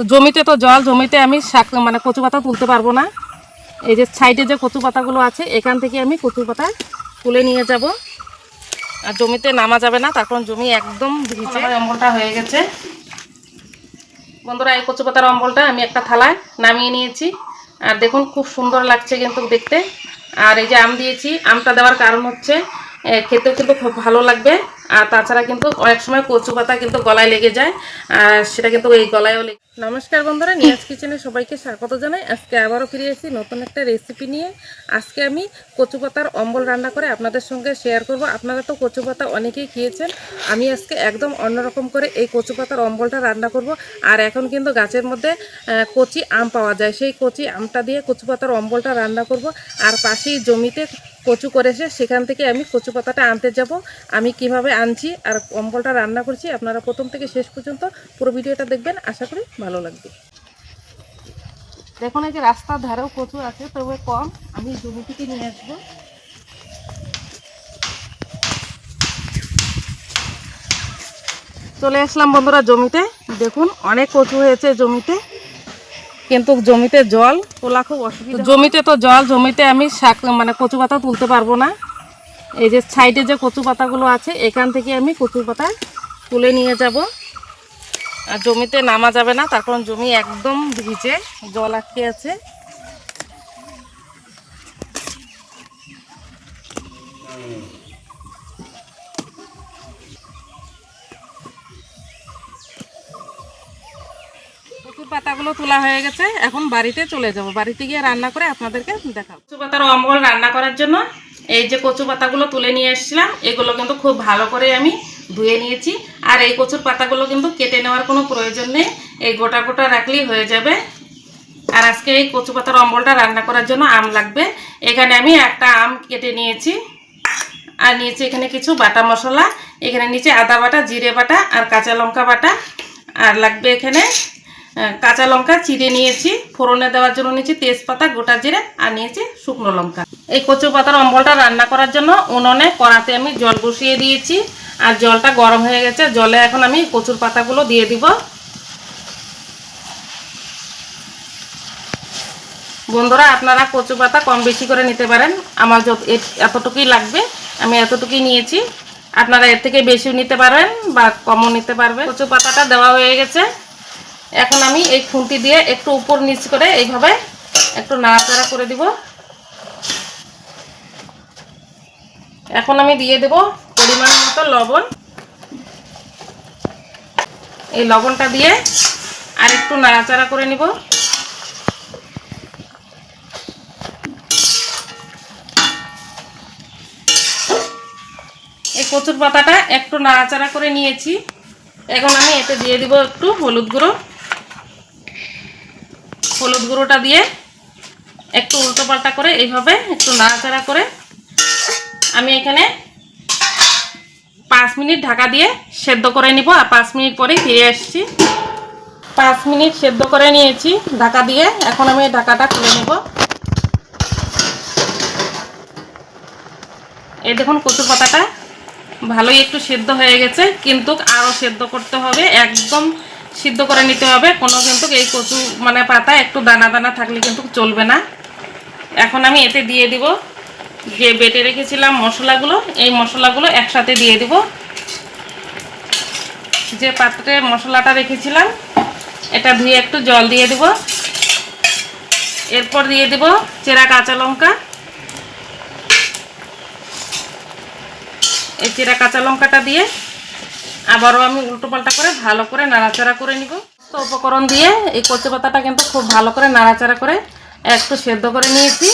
তো জমিতে তো জল, জমিতে আমি শাক মানে কচু পাতা তুলতে পারব না। এই যে সাইডে যে কচু পাতাগুলো আছে, এখান থেকে আমি কচু পাতা তুলে নিয়ে যাব। আর জমিতে নামা যাবে না কারণ জমি একদম ভিজে অম্বলটা হয়ে গেছে। বন্ধুরা, এই কচু পাতার অম্বলটা আমি একটা থালায় নামিয়ে নিয়েছি। আর দেখুন, খুব সুন্দর লাগছে কিন্তু দেখতে। আর এই যে আম দিয়েছি, আমটা দেওয়ার কারণ হচ্ছে খেতেও কিন্তু খুব ভালো লাগবে। আর তাছাড়া কিন্তু অনেক সময় কচু পাতা কিন্তু গলায় লেগে যায়। আর সেটা কিন্তু এই গলায়ও লেগে নমস্কার বন্ধুরা, নিয়াজ কিচেনে সবাইকে স্বাগত জানাই। আজকে আবারও ফিরে এসেছি নতুন একটা রেসিপি নিয়ে। আজকে আমি কচু পাতার অম্বল রান্না করে আপনাদের সঙ্গে শেয়ার করব। আপনারা তো কচু পাতা অনেকেই খেয়েছেন। আমি আজকে একদম অন্যরকম করে এই কচু পাতার অম্বলটা রান্না করব। আর এখন কিন্তু গাছের মধ্যে কচি আম পাওয়া যায়। সেই কচি আমটা দিয়ে কচু পাতার অম্বলটা রান্না করব। আর পাশেই জমিতে কচু করেছে, সেখান থেকে আমি কচু পাতাটা আনতে যাব। আমি কীভাবে আনছি আর অম্বলটা রান্না করছি আপনারা প্রথম থেকে শেষ পর্যন্ত পুরো ভিডিওটা দেখবেন, আশা করি ভালো লাগবে। দেখুন এই যে রাস্তার ধারেও কচু আছে তবে কম। আমি জমি থেকে নিয়ে আসব। চলে আসলাম বন্ধুরা জমিতে। দেখুন, অনেক কচু হয়েছে জমিতে। কিন্তু জমিতে জল তোলা খুব অসুবিধা জমিতে তো জল জমিতে আমি শাক মানে কচু পাতা তুলতে পারব না। এই যে সাইডে যে কচু পাতাগুলো আছে এখান থেকে আমি কচু পাতা তুলে নিয়ে যাব। আর জমিতে নামা যাবে না তার কারণ জমি একদম ভিজে জল আটকে আছে। কচুর পাতাগুলো তোলা হয়ে গেছে। এখন বাড়িতে চলে যাব। বাড়িতে গিয়ে রান্না করে আপনাদেরকে দেখাবো। কচু পাতার অম্বল রান্না করার জন্য এই যে কচু পাতাগুলো তুলে নিয়ে এসেছিলাম, এগুলো কিন্তু খুব ভালো করে আমি ধুয়ে নিয়েছি। আর এই কচুর পাতাগুলো কিন্তু কেটে নেওয়ার কোনো প্রয়োজন নেই। এই গোটা গোটা রাখলেই হয়ে যাবে। আর আজকে এই কচু পাতার অম্বলটা রান্না করার জন্য আম লাগবে। এখানে আমি একটা আম কেটে নিয়েছি। আর নিয়েছি এখানে কিছু বাটা মশলা। এখানে নিচে আদা বাটা, জিরে বাটা আর কাঁচা লঙ্কা বাটা। আর লাগবে এখানে কাঁচা লঙ্কা চিড়ে নিয়েছি, ফোড়নে দেওয়ার জন্য নিয়েছি তেজপাতা, গোটা জিরে, আর নিয়েছি শুকনো লঙ্কা। এই কচু পাতার অম্বলটা রান্না করার জন্য উনুনে, কড়াতে আমি জল বসিয়ে দিয়েছি, আর জলটা গরম হয়ে গেছে, জলে এখন আমি কচুর পাতাগুলো দিয়ে দিব। বন্ধুরা, আপনারা কচু পাতা কম বেশি করে নিতে পারেন, আমার যত এতটুকুই লাগবে, আমি এতটুকুই নিয়েছি। আপনারা এর থেকে বেশিও নিতে পারবেন বা কমও নিতে পারবেন। কচু পাতাটা দেওয়া হয়ে গেছে। এখন আমি এই খুন্তি দিয়ে একটু উপর নিচ করে এইভাবে একটু নাড়াচাড়া করে দিব। এখন আমি দিয়ে দেব পরিমাণ মতো লবণ। এই লবণটা দিয়ে আর একটু নাড়াচাড়া করে নিব। এই কচুর পাতাটা একটু নাড়াচাড়া করে নিয়েছি। এখন আমি এতে দিয়ে দিব একটু হলুদ গুঁড়ো। হলুদ গুঁড়োটা দিয়ে একটু উল্টো পাল্টা করে এইভাবে একটু নাড়াচাড়া করে আমি এখানে পাঁচ মিনিট ঢাকা দিয়ে সেদ্ধ করে নিব আর পাঁচ মিনিট পরেই ফিরে আসছি। পাঁচ মিনিট সেদ্ধ করে নিয়েছি, ঢাকা দিয়ে এখন আমি ঢাকাটা খুলে নেব। এই দেখুন কচু পাতাটা ভালোই একটু সেদ্ধ হয়ে গেছে, কিন্তু আরও সেদ্ধ করতে হবে, একদম সিদ্ধ করে নিতে হবে। কোনো কিন্তু এই কচু মানে পাতা একটু দানা দানা থাকলে কিন্তু চলবে না। এখন আমি এতে দিয়ে দিব যে বেটে রেখেছিলাম মশলাগুলো, এই মশলাগুলো একসাথে দিয়ে দিব। যে পাত্রে মশলাটা রেখেছিলাম, এটা ধুয়ে একটু জল দিয়ে দিব। এরপর দিয়ে দিব চেরা কাঁচা লঙ্কা। এই চেরা কাঁচা লঙ্কাটা দিয়ে আবারও আমি উল্টো পাল্টা করে ভালো করে নাড়াচাড়া করে নিব। তো উপকরণ দিয়ে এই কচু পাতাটা কিন্তু খুব ভালো করে নাড়াচাড়া করে একটু সেদ্ধ করে নিয়েছি।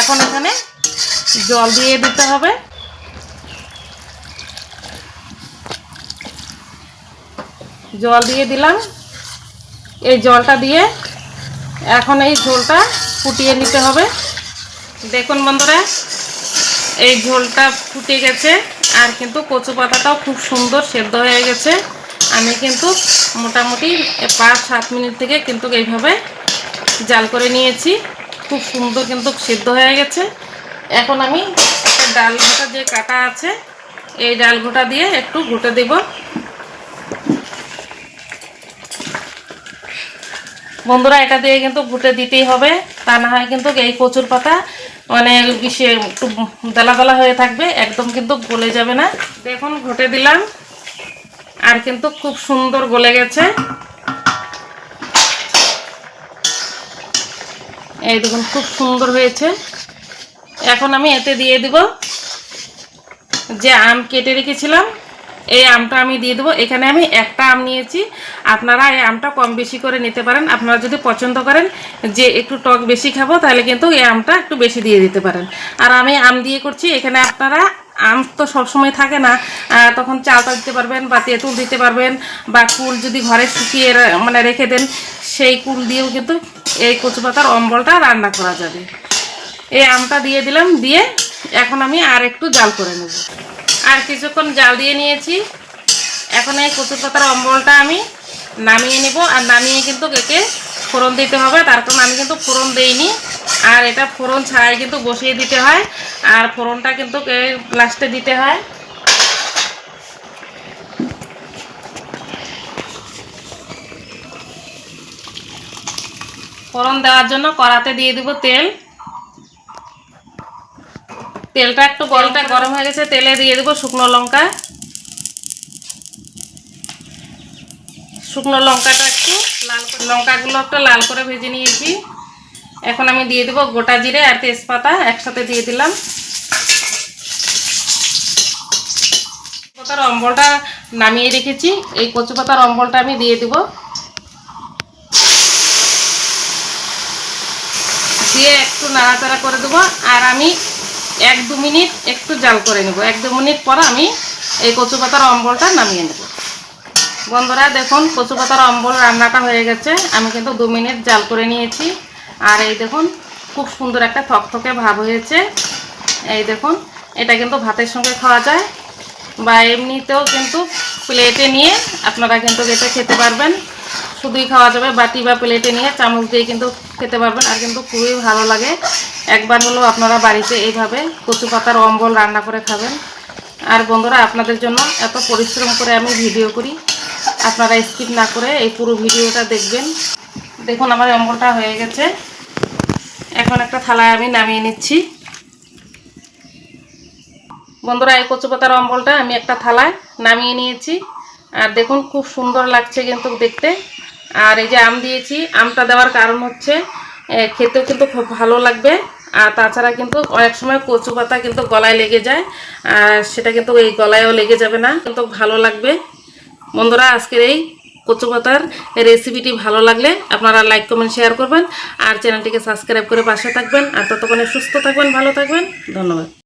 এখন এখানে জল দিয়ে দিতে হবে। জল দিয়ে দিলাম। এই জলটা দিয়ে এখন এই ঝোলটা ফুটিয়ে নিতে হবে। দেখুন বন্ধুরা, এই ঝোলটা ফুটে গেছে। আর কিন্তু কচু পাতাটাও খুব সুন্দর সেদ্ধ হয়ে গেছে। আমি কিন্তু মোটামুটি পাঁচ, সাত মিনিট থেকে কিন্তু এইভাবে জাল করে নিয়েছি। খুব সুন্দর কিন্তু সেদ্ধ হয়ে গেছে। এখন আমি ডাল ঘোটা যে কাটা আছে। এই ডাল ঘোটা দিয়ে একটু ঘুটে দেব। বন্ধুরা, এটা দিয়ে কিন্তু ঘুটে দিতেই হবে। তা না হয় কিন্তু এই কচুর পাতা মানে বিষে একটু দালা দালা হয়ে থাকবে, একদম কিন্তু গলে যাবে না। দেখুন ঘুটে দিলাম। আর কিন্তু খুব সুন্দর গলে গেছে। এই দেখুন, খুব সুন্দর হয়েছে। এখন আমি এতে দিয়ে দিব যে আম কেটে রেখেছিলাম। এই আমটা আমি দিয়ে দেবো। এখানে আমি একটা আম নিয়েছি। আপনারা এই আমটা কম বেশি করে নিতে পারেন। আপনারা যদি পছন্দ করেন যে একটু টক বেশি খাব, তাহলে কিন্তু এই আমটা একটু বেশি দিয়ে দিতে পারেন। আর আমি আম দিয়ে করছি। এখানে আপনারা আম তো সবসময় থাকে না। তখন চালটা দিতে পারবেন বা তেঁতুল দিতে পারবেন বা কুল যদি ঘরে শুকিয়ে মানে রেখে দেন, সেই কুল দিয়েও কিন্তু এই কচু পাতার অম্বলটা রান্না করা যাবে। এই আমটা দিয়ে দিলাম। দিয়ে এখন আমি আর একটু জাল করে নেব। আর কিছুক্ষণ জাল দিয়ে নিয়েছি। এখন এই কচুর পাতার অম্বলটা আমি নামিয়ে নিব। আর নামিয়ে কিন্তু একে ফোড়ন দিতে হবে। তার কারণ আমি কিন্তু ফোড়ন দেইনি। আর এটা ফোড়ন ছাড়াই কিন্তু বসিয়ে দিতে হয়। আর ফোড়নটা কিন্তু লাস্টে দিতে হয়। ফোড়ন দেওয়ার জন্য কড়াতে দিয়ে দিব তেল। তেলটা একটু গরমটা গরম হয়ে গেছে তেলে দিয়ে দেবো শুকনো লঙ্কা। শুকনো লঙ্কাটা একটু লাল লঙ্কাগুলো একটু লাল করে ভেজে নিয়েছি। এখন আমি দিয়ে দেবো গোটা জিরে আর তেজপাতা একসাথে দিয়ে দিলাম। পাতার অম্বলটা নামিয়ে রেখেছি এই কচু পাতার অম্বলটা আমি দিয়ে দেবো। দিয়ে একটু নাড়াচাড়া করে দেবো আর আমি এক দু মিনিট একটু জাল করে নেব। এক দু মিনিট পর আমি এই কচু পাতার অম্বলটা নামিয়ে নেব। বন্ধুরা, দেখুন, কচু পাতার অম্বল রান্নাটা হয়ে গেছে। আমি কিন্তু দু মিনিট জাল করে নিয়েছি। আর এই দেখুন, খুব সুন্দর একটা থকথকে ভাব হয়েছে। এই দেখুন, এটা কিন্তু ভাতের সঙ্গে খাওয়া যায়। বা এমনিতেও কিন্তু প্লেটে নিয়ে আপনারা কিন্তু এটা খেতে পারবেন। শুধুই খাওয়া যাবে, বাটি বা প্লেটে নিয়ে চামচ দিয়ে কিন্তু খেতে পারবেন। আর কিন্তু খুবই ভালো লাগে একবার হলো আপনারা বাড়িতে এইভাবে কচু পাতার অম্বল রান্না করে খাবেন। আর বন্ধুরা, আপনাদের জন্য এত পরিশ্রম করে আমি ভিডিও করি, আপনারা স্কিপ না করে এই পুরো ভিডিওটা দেখবেন। দেখুন, আমার অম্বলটা হয়ে গেছে। এখন একটা থালায় আমি নামিয়ে নিচ্ছি। বন্ধুরা, এই কচু পাতার অম্বলটা আমি একটা থালায় নামিয়ে নিয়েছি। আর দেখুন, খুব সুন্দর লাগছে কিন্তু দেখতে। আর এই যে আম দিয়েছি, আমটা দেওয়ার কারণ হচ্ছে খেতেও কিন্তু খুব ভালো লাগবে। আর তাছাড়া কিন্তু অনেক সময় কচু পাতা কিন্তু গলায় লেগে যায়, আর সেটা কিন্তু এই গলায়ও লেগে যাবে না। কিন্তু ভালো লাগবে। বন্ধুরা, আজকের এই কচু পাতার রেসিপিটি ভালো লাগলে আপনারা লাইক কমেন্ট শেয়ার করবেন, আর চ্যানেলটিকে সাবস্ক্রাইব করে পাশে থাকবেন। আর ততক্ষণে সুস্থ থাকবেন, ভালো থাকবেন। ধন্যবাদ।